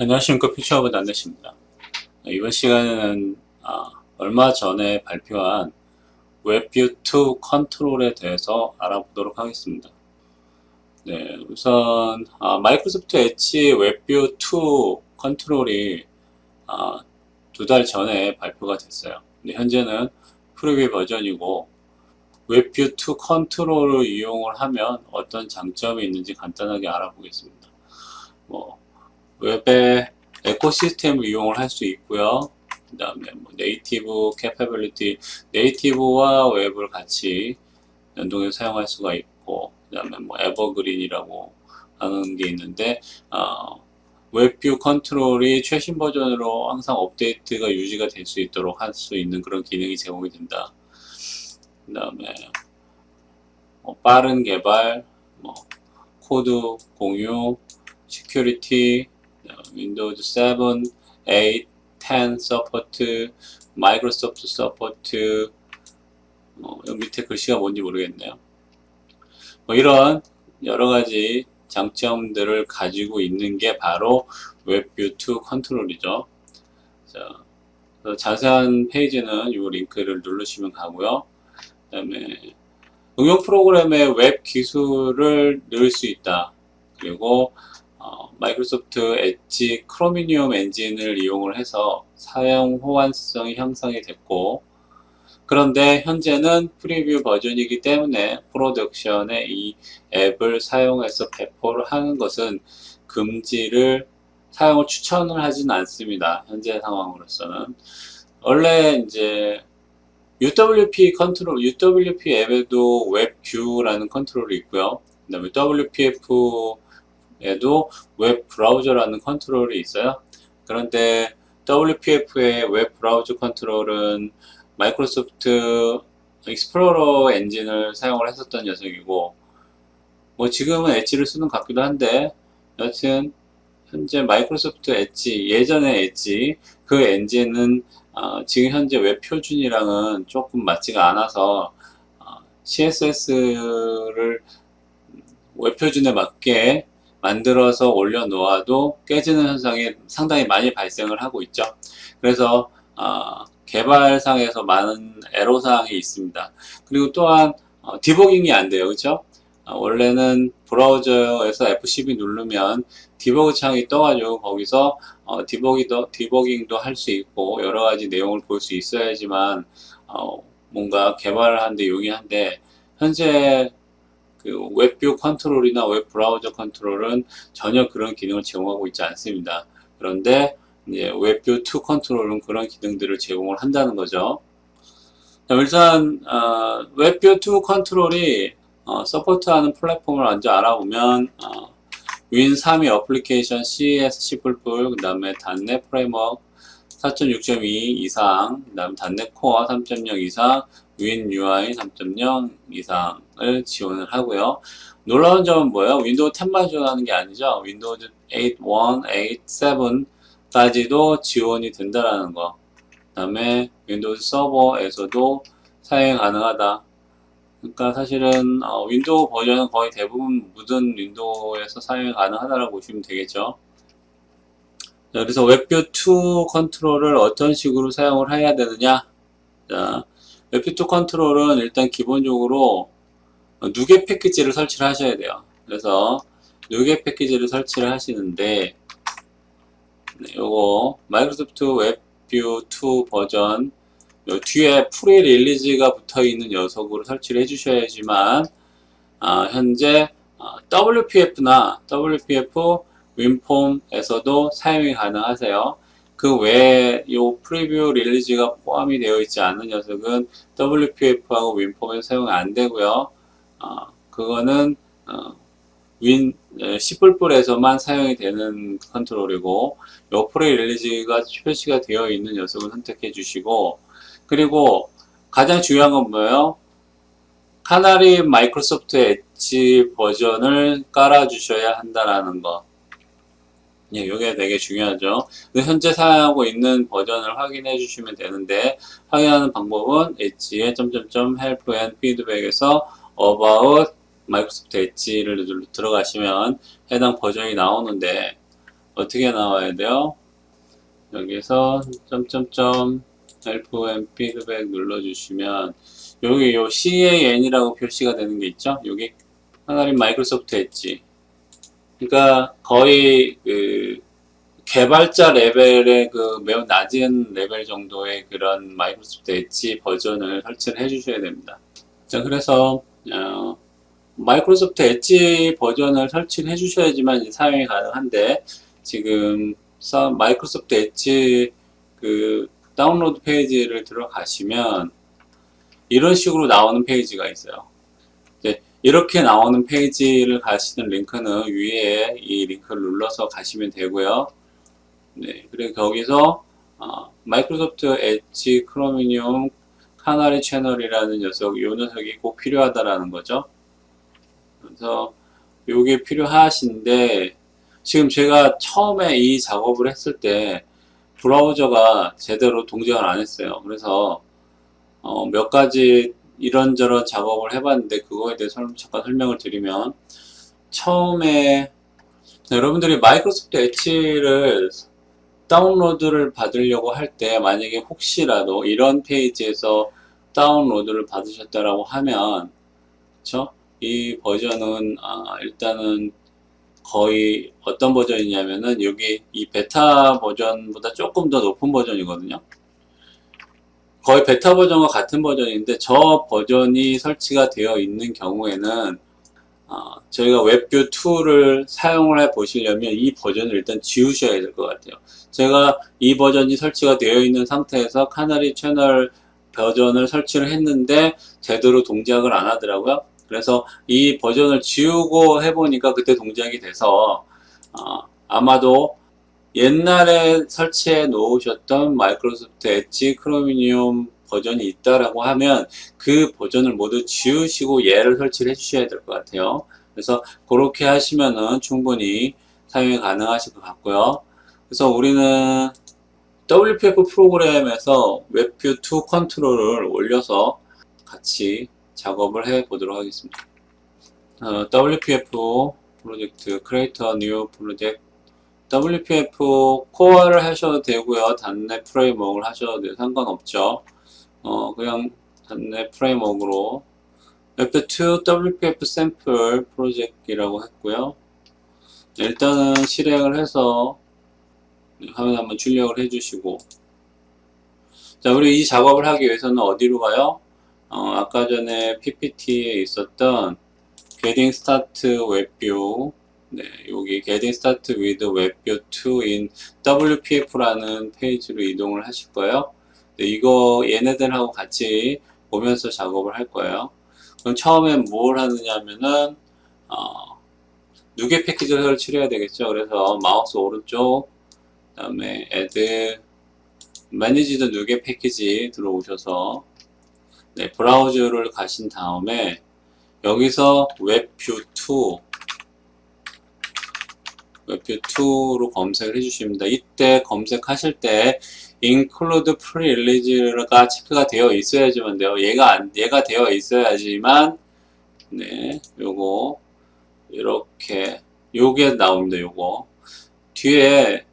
안녕하십니까 피처오브 단넷입니다. 이번 시간에는 아, 얼마 전에 발표한 웹뷰2 컨트롤에 대해서 알아보도록 하겠습니다. 네, 우선 아, 마이크로소프트 엣지 웹뷰2 컨트롤이 아, 두달 전에 발표가 됐어요. 현재는 프리뷰 버전이고 웹뷰2 컨트롤을 이용을 하면 어떤 장점이 있는지 간단하게 알아보겠습니다. 뭐 웹의 에코시스템을 이용을 할 수 있고요. 그 다음에 뭐 네이티브 캐퍼빌리티, 네이티브와 웹을 같이 연동해서 사용할 수가 있고, 그 다음에 뭐 에버그린이라고 하는 게 있는데, 어, 웹뷰 컨트롤이 최신 버전으로 항상 업데이트가 유지가 될 수 있도록 할 수 있는 그런 기능이 제공이 된다. 그 다음에 뭐 빠른 개발, 뭐 코드 공유, 시큐리티, 윈도우즈 7, 8, 10 서포트, 마이크로소프트 서포트, 뭐 밑에 글씨가 뭔지 모르겠네요. 뭐 이런 여러 가지 장점들을 가지고 있는 게 바로 웹뷰2 컨트롤이죠. 자, 자세한 페이지는 이 링크를 누르시면 가고요. 그 다음에 응용 프로그램에 웹 기술을 넣을 수 있다. 그리고 어, 마이크로소프트 엣지 크로미니움 엔진을 이용을 해서 사용 호환성이 형성이 됐고 그런데 현재는 프리뷰 버전이기 때문에 프로덕션에 이 앱을 사용해서 배포를 하는 것은 금지를 사용을 추천을 하진 않습니다. 현재 상황으로서는 원래 이제 UWP 컨트롤, UWP 앱에도 웹뷰라는 컨트롤이 있고요. 그 다음에 WPF 에도 웹 브라우저라는 컨트롤이 있어요. 그런데 WPF의 웹 브라우저 컨트롤은 마이크로소프트 익스플로러 엔진을 사용을 했었던 녀석이고 뭐 지금은 엣지를 쓰는 것 같기도 한데 여튼 현재 마이크로소프트 엣지 예전의 엣지 그 엔진은 어, 지금 현재 웹 표준이랑은 조금 맞지가 않아서 어, CSS를 웹 표준에 맞게 만들어서 올려놓아도 깨지는 현상이 상당히 많이 발생을 하고 있죠. 그래서 어, 개발상에서 많은 애로사항이 있습니다. 그리고 또한 어, 디버깅이 안 돼요. 그렇죠? 어, 원래는 브라우저에서 F12 누르면 디버그 창이 떠가지고 거기서 어, 디버기도, 디버깅도 할 수 있고 여러 가지 내용을 볼 수 있어야지만 어, 뭔가 개발을 하는데 용이한데 현재 그 웹뷰 컨트롤이나 웹 브라우저 컨트롤은 전혀 그런 기능을 제공하고 있지 않습니다. 그런데 이제 웹뷰 2 컨트롤은 그런 기능들을 제공을 한다는 거죠. 자, 일단 어, 웹뷰 2 컨트롤이 어, 서포트하는 플랫폼을 먼저 알아보면 어, 윈3이 어플리케이션 CS C++, 그 다음에 단넷 프레임워크 4.6.2 이상, 그 다음 단넷 코어 3.0 이상, 윈 UI 3.0 이상을 지원을 하고요. 놀라운 점은 뭐예요? 윈도우 10만 지원하는 게 아니죠. 윈도우 8, 1, 8, 7까지도 지원이 된다라는 거. 그 다음에 윈도우 서버에서도 사용 가능하다. 그러니까 사실은 어, 윈도우 버전은 거의 대부분 모든 윈도우에서 사용이 가능하다라고 보시면 되겠죠. 자, 그래서 웹뷰 2 컨트롤을 어떤 식으로 사용을 해야 되느냐? 자, 웹뷰2 컨트롤은 일단 기본적으로 누계 패키지를 설치를 하셔야 돼요. 그래서 누계 패키지를 설치를 하시는데 네, 요거 마이크로소프트 웹뷰 2 버전 요 뒤에 프리 릴리즈가 붙어 있는 녀석으로 설치를 해주셔야지만 아, 현재 아, WPF나 WPF 윈폼에서도 사용이 가능하세요. 그 외에 요 프리뷰 릴리즈가 포함이 되어 있지 않은 녀석은 WPF하고 윈폼에 사용 안 되고요. 어, 그거는 어, 윈 C++에서만 사용이 되는 컨트롤이고 요 프리 릴리즈가 표시가 되어 있는 녀석을 선택해 주시고 그리고 가장 중요한 건 뭐예요? 카나리 마이크로소프트 엣지 버전을 깔아 주셔야 한다라는 거. 예, 이게 되게 중요하죠. 현재 사용하고 있는 버전을 확인해 주시면 되는데 확인하는 방법은 엣지의 점점점 help and feedback에서 about 마이크로소프트 엣지를 들어가시면 해당 버전이 나오는데 어떻게 나와야 돼요? 여기서 점점점 help 피드백 눌러주시면 여기 요 CAN이라고 표시가 되는 게 있죠? 여기 하나님 마이크로소프트 엣지 그러니까 거의 그 개발자 레벨의 그 매우 낮은 레벨 정도의 그런 마이크로소프트 엣지 버전을 설치를 해 주셔야 됩니다. 자, 그래서 어, 마이크로소프트 엣지 버전을 설치를 해 주셔야지만 사용이 가능한데 지금 사- 마이크로소프트 엣지 그 다운로드 페이지를 들어가시면 이런 식으로 나오는 페이지가 있어요. 이제 이렇게 나오는 페이지를 가시는 링크는 위에 이 링크를 눌러서 가시면 되고요. 네, 그리고 거기서 어, 마이크로소프트 엣지 크로미늄 카나리 채널이라는 녀석, 이 녀석이 꼭 필요하다라는 거죠. 그래서 이게 필요하신데 지금 제가 처음에 이 작업을 했을 때 브라우저가 제대로 동작을 안 했어요. 그래서 어, 몇 가지 이런저런 작업을 해봤는데 그거에 대해서 설- 잠깐 설명을 드리면 처음에 여러분들이 마이크로소프트 엣지를 다운로드를 받으려고 할 때 만약에 혹시라도 이런 페이지에서 다운로드를 받으셨다라고 하면 그쵸? 이 버전은 아, 일단은 거의 어떤 버전이냐면은 여기 이 베타 버전보다 조금 더 높은 버전이거든요. 거의 베타 버전과 같은 버전인데 저 버전이 설치가 되어 있는 경우에는 아, 저희가 웹뷰 2를 사용을 해 보시려면 이 버전을 일단 지우셔야 될 것 같아요. 제가 이 버전이 설치가 되어 있는 상태에서 카나리 채널 버전을 설치를 했는데 제대로 동작을 안 하더라고요. 그래서 이 버전을 지우고 해보니까 그때 동작이 돼서 어, 아마도 옛날에 설치해 놓으셨던 마이크로소프트 엣지 크로미니움 버전이 있다라고 하면 그 버전을 모두 지우시고 얘를 설치를 해 주셔야 될 것 같아요. 그래서 그렇게 하시면은 충분히 사용이 가능하실 것 같고요. 그래서 우리는 WPF 프로그램에서 웹뷰 2 컨트롤을 올려서 같이 작업을 해 보도록 하겠습니다. 어, WPF 프로젝트 크리에이터 뉴 프로젝트 WPF 코어를 하셔도 되고요. 단넷 프레임워크를 하셔도 돼요. 상관없죠. 어, 그냥 단넷 프레임워크로 웹2 WPF 샘플 프로젝트라고 했고요. 일단은 실행을 해서 화면 한번 출력을 해주시고 자 우리 이 작업을 하기 위해서는 어디로 가요? 어, 아까 전에 PPT에 있었던 Getting Start WebView 네, 여기 Getting Start with WebView 2 in WPF라는 페이지로 이동을 하실 거예요. 네, 이거 얘네들하고 같이 보면서 작업을 할 거예요. 그럼 처음에 뭘 하느냐면은 어, 누계 패키지를 설치를 해야 되겠죠. 그래서 마우스 오른쪽 그다음에 Add Manage the 누계 패키지 들어오셔서 네, 브라우저를 가신 다음에 여기서 웹뷰 2 웹뷰 2로 검색을 해주십니다. 이때 검색하실 때 include pre-release가 체크가 되어 있어야지만 돼요. 얘가 안, 얘가 되어 있어야지만 네, 요거 이렇게 요게 나옵니다. 요거 뒤에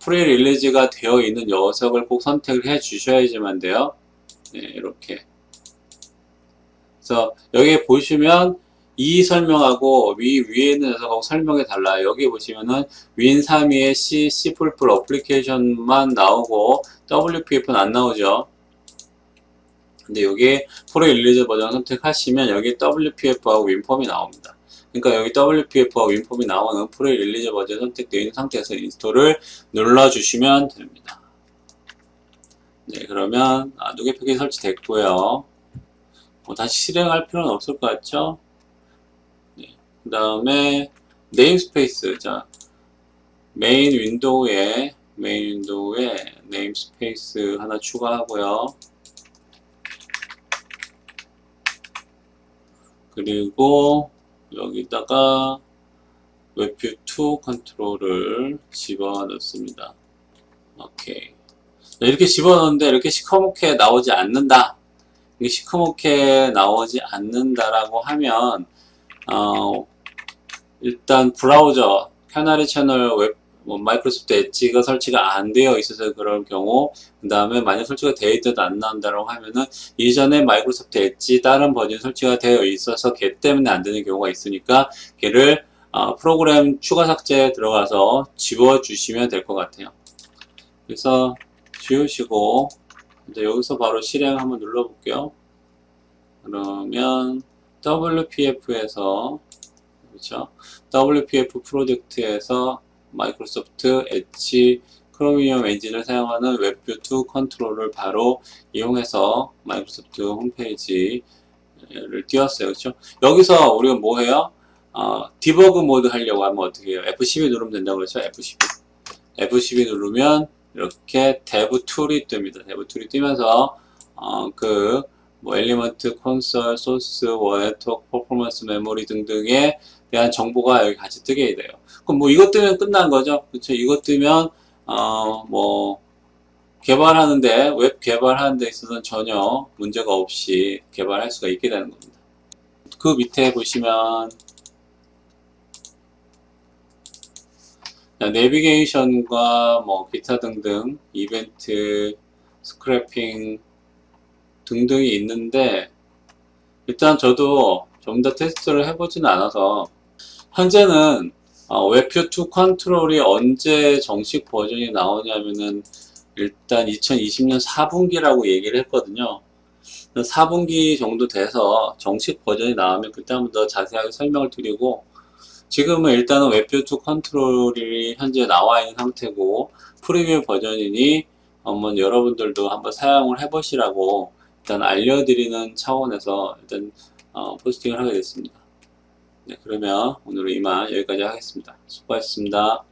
프리릴리즈가 되어 있는 녀석을 꼭 선택을 해 주셔야지만 돼요. 네, 이렇게. 그래서 여기 보시면 이 설명하고 위 위에 있는 녀석하고 설명이 달라요. 여기 보시면은 윈 3위에 C, C++ 어플리케이션만 나오고 WPF는 안 나오죠. 근데 여기 프리릴리즈 버전 선택하시면 여기 WPF하고 윈폼이 나옵니다. 그러니까 여기 WPF와 윈폼이 나오는 프리릴리즈 버전 선택되어 있는 상태에서 인스톨을 눌러주시면 됩니다. 네, 그러면 아, 누계 패키지 설치됐고요. 뭐 다시 실행할 필요는 없을 것 같죠? 네, 그 다음에 네임스페이스 자 메인 윈도우에 메인 윈도우에 네임스페이스 하나 추가하고요. 그리고 여기다가 웹뷰 2 컨트롤을 집어넣습니다. 오케이. 네, 이렇게 집어넣는데 이렇게 시커멓게 나오지 않는다. 시커멓게 나오지 않는다라고 하면 어, 일단 브라우저 캐나리 채널 웹, 뭐 마이크로소프트 엣지가 설치가 안 되어 있어서 그럴 경우 그 다음에 만약 설치가 되어 있어도 안 나온다고 하면은 이전에 마이크로소프트 엣지 다른 버전 설치가 되어 있어서 걔 때문에 안 되는 경우가 있으니까 걔를 어, 프로그램 추가 삭제에 들어가서 지워 주시면 될 것 같아요. 그래서 지우시고 이제 여기서 바로 실행 한번 눌러 볼게요. 그러면 WPF에서 그렇죠? WPF 프로젝트에서 마이크로소프트 엣지 크로미엄 엔진을 사용하는 웹뷰2 컨트롤을 바로 이용해서 마이크로소프트 홈페이지를 띄웠어요. 그렇죠? 여기서 우리가 뭐 해요? 어, 디버그 모드 하려고 하면 어떻게 해요? F12 누르면 된다고 그랬죠? F12. F12 누르면 이렇게 데브 툴이 뜹니다. 데브 툴이 뜨면서 어, 그뭐 엘리먼트, 콘솔, 소스, 워네트워크, 퍼포먼스, 메모리 등등에 대한 정보가 여기 같이 뜨게 돼요. 그럼 뭐 이것 뜨면 끝난 거죠. 그렇죠? 이것 뜨면 어, 뭐 개발하는데 웹 개발하는 데 있어서는 전혀 문제가 없이 개발할 수가 있게 되는 겁니다. 그 밑에 보시면 내비게이션과 뭐 기타 등등 이벤트 스크래핑 등등이 있는데 일단 저도 좀 더 테스트를 해보지는 않아서 현재는 어, 웹뷰 2 컨트롤이 언제 정식 버전이 나오냐면은 일단 2020년 4분기라고 얘기를 했거든요. 4분기 정도 돼서 정식 버전이 나오면 그때 한번 더 자세하게 설명을 드리고 지금은 일단은 웹뷰 2 컨트롤이 현재 나와 있는 상태고 프리뷰 버전이니 한번 여러분들도 한번 사용을 해보시라고 일단 알려드리는 차원에서 일단 어, 포스팅을 하게 됐습니다. 네, 그러면 오늘은 이만 여기까지 하겠습니다. 수고하셨습니다.